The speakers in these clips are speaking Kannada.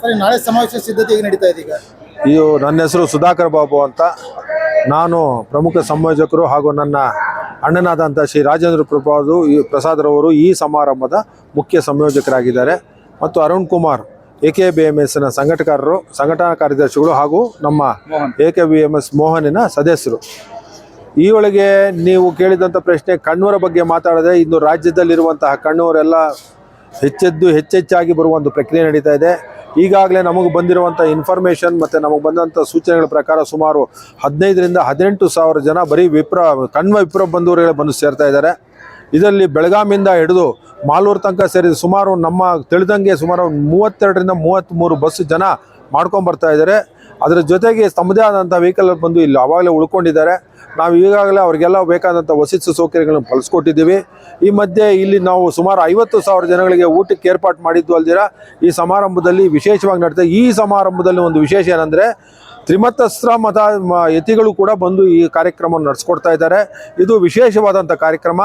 ಸರಿ ನಾಳೆ ಸಮಾವೇಶ ಸಿದ್ಧತೆ ಹೇಗೆ ನಡೀತಾ ಇದೆ ಈಗ ಇದು ನನ್ನ ಹೆಸರು ಸುಧಾಕರ್ ಬಾಬು ಅಂತ ನಾನು ಪ್ರಮುಖ ಸಂಯೋಜಕರು ಹಾಗೂ ನನ್ನ ಅಣ್ಣನಾದಂಥ ಶ್ರೀ ರಾಜೇಂದ್ರ ಪ್ರಭಾದು ಈ ಪ್ರಸಾದ್ರವರು ಈ ಸಮಾರಂಭದ ಮುಖ್ಯ ಸಂಯೋಜಕರಾಗಿದ್ದಾರೆ. ಮತ್ತು Arun Kumar A K B M ಎಸ್ನ ಸಂಘಟಕರು ಸಂಘಟನಾ ಕಾರ್ಯದರ್ಶಿಗಳು ಹಾಗೂ ನಮ್ಮ A K B M S ಮೋಹನಿನ ಸದಸ್ಯರು. ಈ ಒಳಗೆ ನೀವು ಕೇಳಿದಂಥ ಪ್ರಶ್ನೆ ಕಣ್ಣೂರ ಬಗ್ಗೆ ಮಾತಾಡದೆ ಇಂದು ರಾಜ್ಯದಲ್ಲಿರುವಂತಹ ಕಣ್ಣವರೆಲ್ಲ ಹೆಚ್ಚೆದ್ದು ಹೆಚ್ಚೆಚ್ಚಾಗಿ ಬರುವ ಒಂದು ಪ್ರಕ್ರಿಯೆ ನಡೀತಾ ಇದೆ. ಈಗಾಗಲೇ ನಮಗೆ ಬಂದಿರುವಂಥ ಇನ್ಫಾರ್ಮೇಷನ್ ಮತ್ತು ನಮಗೆ ಬಂದಂಥ ಸೂಚನೆಗಳ ಪ್ರಕಾರ ಸುಮಾರು ಹದಿನೈದರಿಂದ ಹದಿನೆಂಟು ಸಾವಿರ ಜನ ಬರೀ ವಿಪ್ರ, ಕಣ್ವ ವಿಪ್ರ ಬಂಧುವರುಗಳೇ ಬಂದು ಸೇರ್ತಾ ಇದ್ದಾರೆ. ಇದರಲ್ಲಿ ಬೆಳಗಾಮಿಂದ ಹಿಡಿದು ಮಾಲೂರು ತನಕ ಸೇರಿ ಸುಮಾರು ನಮ್ಮ, ತಿಳಿದಂಗೆ ಸುಮಾರು ಮೂವತ್ತೆರಡರಿಂದ ಮೂವತ್ತ್ಮೂರು ಬಸ್ ಜನ ಮಾಡ್ಕೊಂಡು ಬರ್ತಾ ಇದ್ದಾರೆ. ಅದರ ಜೊತೆಗೆ ತಮ್ಮದೇ ಆದಂಥ ವೆಹಿಕಲ್ ಬಂದು ಇಲ್ಲಿ ಅವಾಗಲೇ ಉಳ್ಕೊಂಡಿದ್ದಾರೆ. ನಾವು ಈಗಾಗಲೇ ಅವ್ರಿಗೆಲ್ಲ ಬೇಕಾದಂಥ ವಸತಿ ಸೌಕರ್ಯಗಳನ್ನು ಬಳಸ್ಕೊಟ್ಟಿದ್ದೀವಿ. ಈ ಮಧ್ಯೆ ಇಲ್ಲಿ ನಾವು ಸುಮಾರು ಐವತ್ತು ಸಾವಿರ ಜನಗಳಿಗೆ ಊಟಕ್ಕೆ ಏರ್ಪಾಟ್ ಮಾಡಿದ್ದು ಅಲ್ದಿರ, ಈ ಸಮಾರಂಭದಲ್ಲಿ ವಿಶೇಷವಾಗಿ ನಡೀತಾ, ಈ ಸಮಾರಂಭದಲ್ಲಿ ಒಂದು ವಿಶೇಷ ಏನಂದರೆ, ತ್ರಿಮತಸ್ತ್ರ ಮತ ಯತಿಗಳು ಕೂಡ ಬಂದು ಈ ಕಾರ್ಯಕ್ರಮವನ್ನು ನಡೆಸ್ಕೊಡ್ತಾ ಇದ್ದಾರೆ. ಇದು ವಿಶೇಷವಾದಂಥ ಕಾರ್ಯಕ್ರಮ.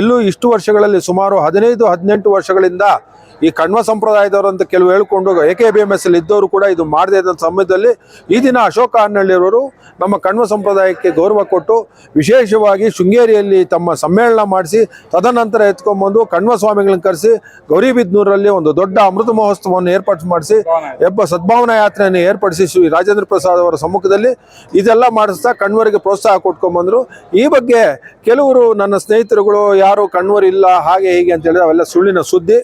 ಎಲ್ಲೂ ಇಷ್ಟು ವರ್ಷಗಳಲ್ಲಿ ಸುಮಾರು ಹದಿನೈದು, ಹದಿನೆಂಟು ವರ್ಷಗಳಿಂದ ಈ ಕಣ್ವ ಸಂಪ್ರದಾಯದವರು ಅಂತ ಕೆಲವು ಹೇಳ್ಕೊಂಡು A K B M S ಅಲ್ಲಿ ಇದ್ದವರು ಕೂಡ ಇದು ಮಾಡದೇ ಇದ್ದ ಸಮಯದಲ್ಲಿ ಈ ದಿನ ಅಶೋಕ ಹನ್ನಳ್ಳಿಯವರು ನಮ್ಮ ಕಣ್ವ ಸಂಪ್ರದಾಯಕ್ಕೆ ಗೌರವ ಕೊಟ್ಟು ವಿಶೇಷವಾಗಿ ಶೃಂಗೇರಿಯಲ್ಲಿ ತಮ್ಮ ಸಮ್ಮೇಳನ ಮಾಡಿಸಿ ತದನಂತರ ಎತ್ಕೊಂಡ್ಬಂದು ಕಣ್ವ ಸ್ವಾಮಿಗಳನ್ನ ಕರೆಸಿ ಗೌರಿಬಿದ್ನೂರಲ್ಲಿ ಒಂದು ದೊಡ್ಡ ಅಮೃತ ಮಹೋತ್ಸವವನ್ನು ಏರ್ಪಾಡು ಮಾಡಿಸಿ ಎಬ್ಬ ಸದ್ಭಾವನಾ ಯಾತ್ರೆಯನ್ನು ಏರ್ಪಡಿಸಿ ಶ್ರೀ ರಾಜೇಂದ್ರ ಪ್ರಸಾದ್ ಅವರ ಸಮ್ಮುಖದಲ್ಲಿ ಇದೆಲ್ಲ ಮಾಡಿಸ್ತಾ ಕಣ್ವರಿಗೆ ಪ್ರೋತ್ಸಾಹ ಕೊಟ್ಕೊಂಡ್ಬಂದ್ರು. ಈ ಬಗ್ಗೆ ಕೆಲವರು ನನ್ನ ಸ್ನೇಹಿತರುಗಳು ಯಾರು ಕಣ್ವರು ಇಲ್ಲ, ಹಾಗೆ ಹೀಗೆ ಅಂತ ಹೇಳಿದ್ರೆ ಅವೆಲ್ಲ ಸುಳ್ಳಿನ ಸುದ್ದಿ.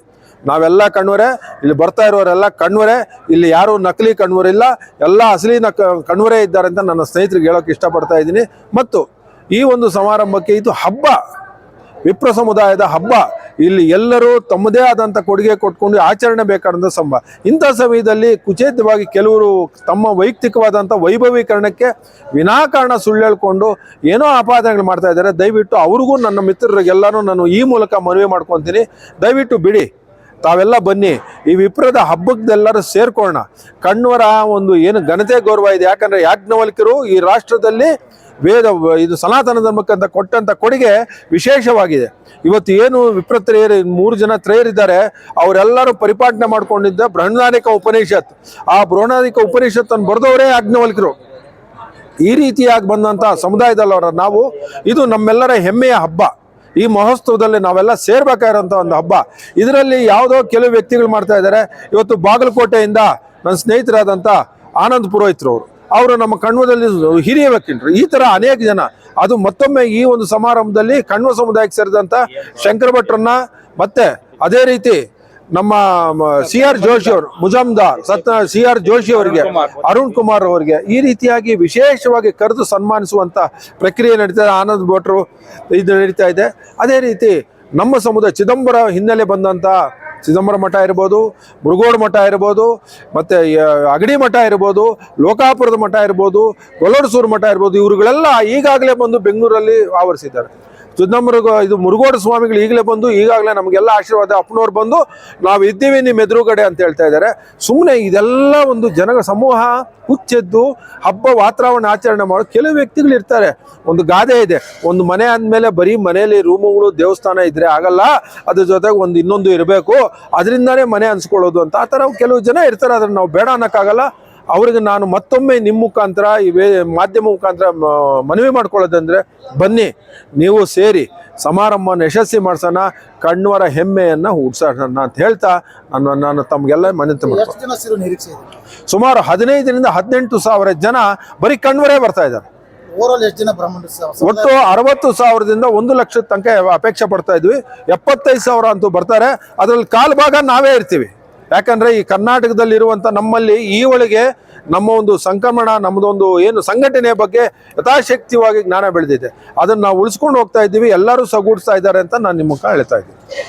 ನಾವೆಲ್ಲ ಕಣ್ವರೆ ಇಲ್ಲಿ ಬರ್ತಾ ಇರೋರೆಲ್ಲ ಕಣ್ವರೆ ಇಲ್ಲಿ ಯಾರು ನಕಲಿ ಕಣ್ವರಿಲ್ಲ ಎಲ್ಲ ಅಸಲಿ ನಕ ಕಣ್ವರೇ ಇದ್ದಾರೆ ಅಂತ ನನ್ನ ಸ್ನೇಹಿತರಿಗೆ ಹೇಳೋಕೆ ಇಷ್ಟಪಡ್ತಾ ಇದ್ದೀನಿ. ಮತ್ತು ಈ ಒಂದು ಸಮಾರಂಭಕ್ಕೆ ಇದು ಹಬ್ಬ. ವಿಪ್ರ ಸಮುದಾಯದ ಹಬ್ಬ. ಇಲ್ಲಿ ಎಲ್ಲರೂ ತಮ್ಮದೇ ಆದಂಥ ಕೊಡುಗೆ ಕೊಟ್ಕೊಂಡು ಆಚರಣೆ ಬೇಕಾದಂಥ ಸಂಭ. ಇಂಥ ಸಮಯದಲ್ಲಿ ಕುಚೇತವಾಗಿ ಕೆಲವರು ತಮ್ಮ ವೈಯಕ್ತಿಕವಾದಂಥ ವೈಭವೀಕರಣಕ್ಕೆ ವಿನಾಕಾರಣ ಸುಳ್ಳು ಹೇಳ್ಕೊಂಡು ಏನೋ ಆಪಾದನೆಗಳು ಮಾಡ್ತಾ ಇದ್ದಾರೆ. ದಯವಿಟ್ಟು ಅವ್ರಿಗೂ ನನ್ನ ಮಿತ್ರರಿಗೆಲ್ಲರೂ ನಾನು ಈ ಮೂಲಕ ಮನವಿ ಮಾಡ್ಕೊತೀನಿ. ದಯವಿಟ್ಟು ಬಿಡಿ. ತಾವೆಲ್ಲ ಬನ್ನಿ, ಈ ವಿಪ್ರದ ಹಬ್ಬಕ್ಕೆಲ್ಲರೂ ಸೇರ್ಕೊಳ್ಳೋಣ. ಕಣ್ವರ ಒಂದು ಏನು ಘನತೆ ಗೌರವ ಇದೆ. ಯಾಕಂದ್ರೆ ಯಾಜ್ಞವಲ್ಕಿರು ಈ ರಾಷ್ಟ್ರದಲ್ಲಿ ವೇದ, ಇದು ಸನಾತನ ಧರ್ಮಕ್ಕಂತ ಕೊಟ್ಟಂತ ಕೊಡುಗೆ ವಿಶೇಷವಾಗಿದೆ. ಇವತ್ತು ಏನು ವಿಪ್ರ ತ್ರಯರು, ಮೂರು ಜನ ತ್ರೇಯರಿದ್ದಾರೆ, ಅವರೆಲ್ಲರೂ ಪರಿಪಾಲನೆ ಮಾಡ್ಕೊಂಡಿದ್ದ ಬೃಹದಾನಿಕ ಉಪನಿಷತ್. ಆ ಬೃಹದಾನಿಕ ಉಪನಿಷತ್ತನ್ನು ಬರೆದವರೇ ಯಾಜ್ಞವಲ್ಕಿರು ಈ ರೀತಿಯಾಗಿ ಬಂದಂಥ ಸಮುದಾಯದಲ್ಲವರ ನಾವು, ಇದು ನಮ್ಮೆಲ್ಲರ ಹೆಮ್ಮೆಯ ಹಬ್ಬ. ಈ ಮಹೋತ್ಸವದಲ್ಲಿ ನಾವೆಲ್ಲ ಸೇರ್ಬೇಕಾಗಿರೋಂಥ ಒಂದು ಹಬ್ಬ. ಇದರಲ್ಲಿ ಯಾವುದೋ ಕೆಲವು ವ್ಯಕ್ತಿಗಳು ಮಾಡ್ತಾ ಇದ್ದಾರೆ. ಇವತ್ತು ಬಾಗಲಕೋಟೆಯಿಂದ ನನ್ನ ಸ್ನೇಹಿತರಾದಂಥ ಆನಂದ್ ಪುರೋಹಿತರು ಅವರು. ಅವರು ನಮ್ಮ ಕಣ್ವದಲ್ಲಿ ಹಿರಿಯ ವಕೀಲರು ಈ ಥರ ಅನೇಕ ಜನ. ಅದು ಮತ್ತೊಮ್ಮೆ ಈ ಒಂದು ಸಮಾರಂಭದಲ್ಲಿ ಕಣ್ವ ಸಮುದಾಯಕ್ಕೆ ಸೇರಿದಂಥ ಶಂಕರ ಭಟ್ರನ್ನ ಮತ್ತೆ ಅದೇ ರೀತಿ ನಮ್ಮ ಸಿ ಆರ್ ಜೋಶಿ ಅವರು, ಮುಜಾಮ್ದಾರ್ ಸತ್ಯ ಸಿ ಆರ್ ಜೋಶಿ ಅವರಿಗೆ, ಅರುಣ್ ಕುಮಾರ್ ಅವರಿಗೆ ಈ ರೀತಿಯಾಗಿ ವಿಶೇಷವಾಗಿ ಕರೆದು ಸನ್ಮಾನಿಸುವಂತ ಪ್ರಕ್ರಿಯೆ ನಡೀತಾ ಇದೆ ಆನಂದ್ ಭಟ್ರು ಇದು ನಡೀತಾ ಇದೆ. ಅದೇ ರೀತಿ ನಮ್ಮ ಸಮುದಾಯ ಚಿದಂಬರ ಹಿನ್ನೆಲೆ ಬಂದಂತ ಚಿದಂಬರ ಮಠ ಇರ್ಬೋದು, ಮುರುಗೋಡು ಮಠ ಇರ್ಬೋದು, ಮತ್ತೆ ಅಗಡಿ ಮಠ ಇರ್ಬೋದು, ಲೋಕಾಪುರದ ಮಠ ಇರ್ಬೋದು ಗೊಲ್ಲಡಸೂರು ಮಠ ಇರ್ಬೋದು, ಇವರುಗಳೆಲ್ಲ ಈಗಾಗಲೇ ಬಂದು ಬೆಂಗಳೂರಲ್ಲಿ ಆವರಿಸಿದ್ದಾರೆ. ಚಿದಂಬರ ಇದು ಮುರುಗೋಡು ಸ್ವಾಮಿಗಳು ಈಗಲೇ ಬಂದು, ಈಗಾಗಲೇ ನಮಗೆಲ್ಲ ಆಶೀರ್ವಾದ ಅಪ್ಪನವ್ರು ಬಂದು ನಾವು ಇದ್ದೀವಿ ನಿಮ್ಮ ಎದುರುಗಡೆ ಅಂತ ಹೇಳ್ತಾ ಇದ್ದಾರೆ. ಸುಮ್ಮನೆ ಇದೆಲ್ಲ ಒಂದು ಜನ ಸಮೂಹ ಹುಚ್ಚೆದ್ದು ಹಬ್ಬ ವಾತಾವರಣ ಆಚರಣೆ ಮಾಡೋ ಕೆಲವು ವ್ಯಕ್ತಿಗಳು ಇರ್ತಾರೆ. ಒಂದು ಗಾದೆ ಇದೆ. ಒಂದು ಮನೆ ಅಂದಮೇಲೆ ಬರೀ ಮನೆಯಲ್ಲಿ ರೂಮುಗಳು, ದೇವಸ್ಥಾನ ಇದ್ರೆ ಆಗಲ್ಲ. ಅದ್ರ ಜೊತೆಗೆ ಒಂದು ಇನ್ನೊಂದು ಇರಬೇಕು. ಅದರಿಂದಾನೇ ಮನೆ ಅನ್ಸ್ಕೊಳ್ಳೋದು ಅಂತ ಆ ಥರ ಕೆಲವು ಜನ ಇರ್ತಾರೆ. ಅದನ್ನು ನಾವು ಬೇಡ ಅನ್ನೋಕ್ಕಾಗಲ್ಲ. ಅವ್ರಿಗೆ ನಾನು ಮತ್ತೊಮ್ಮೆ ನಿಮ್ಮ ಮುಖಾಂತರ ಈ ವೇ ಮಾಧ್ಯಮ ಮುಖಾಂತರ ಮನವಿ ಮಾಡ್ಕೊಳ್ಳೋದಂದ್ರೆ ಬನ್ನಿ. ನೀವು ಸೇರಿ ಸಮಾರಂಭವನ್ನು ಯಶಸ್ವಿ ಮಾಡ್ಸೋಣ ಕಣ್ವರ ಹೆಮ್ಮೆಯನ್ನು ಹುಡ್ಸೋಣ ಅಂತ ಹೇಳ್ತಾ ನಾನು ನಾನು ತಮಗೆಲ್ಲ ಮನಂತ ಮಾಡ್ತೀನಿ ಸುಮಾರು ಹದಿನೈದರಿಂದ ಹದಿನೆಂಟು ಸಾವಿರ ಜನ ಬರೀ ಕಣ್ವರೇ ಬರ್ತಾ ಇದ್ದಾರೆ. ಒಟ್ಟು ಅರವತ್ತು ಸಾವಿರದಿಂದ ಒಂದು ಲಕ್ಷದ ತನಕ ಅಪೇಕ್ಷೆ ಪಡ್ತಾ ಇದ್ವಿ. ಎಪ್ಪತ್ತೈದು ಸಾವಿರ ಅಂತೂ ಬರ್ತಾರೆ. ಅದರಲ್ಲಿ ಕಾಲು ಭಾಗ ನಾವೇ ಇರ್ತೀವಿ. ಯಾಕಂದ್ರೆ ಈ ಕರ್ನಾಟಕದಲ್ಲಿ ಇರುವಂತ ನಮ್ಮಲ್ಲಿ ಈ ಒಳಗೆ ನಮ್ಮ ಒಂದು ಸಂಕ್ರಮಣ ನಮ್ಮದೊಂದು ಏನು ಸಂಘಟನೆಯ ಬಗ್ಗೆ ಯಥಾಶಕ್ತಿವಾಗಿ ಜ್ಞಾನ ಬೆಳೆದಿದೆ. ಅದನ್ನ ನಾವು ಉಳಿಸ್ಕೊಂಡು ಹೋಗ್ತಾ ಇದ್ದೀವಿ. ಎಲ್ಲರೂ ಸಗೂಡಿಸ್ತಾ ಇದ್ದಾರೆ ಅಂತ ನಾನು ನಿಮ್ಮ ಹೇಳ್ತಾ ಇದ್ದೀನಿ.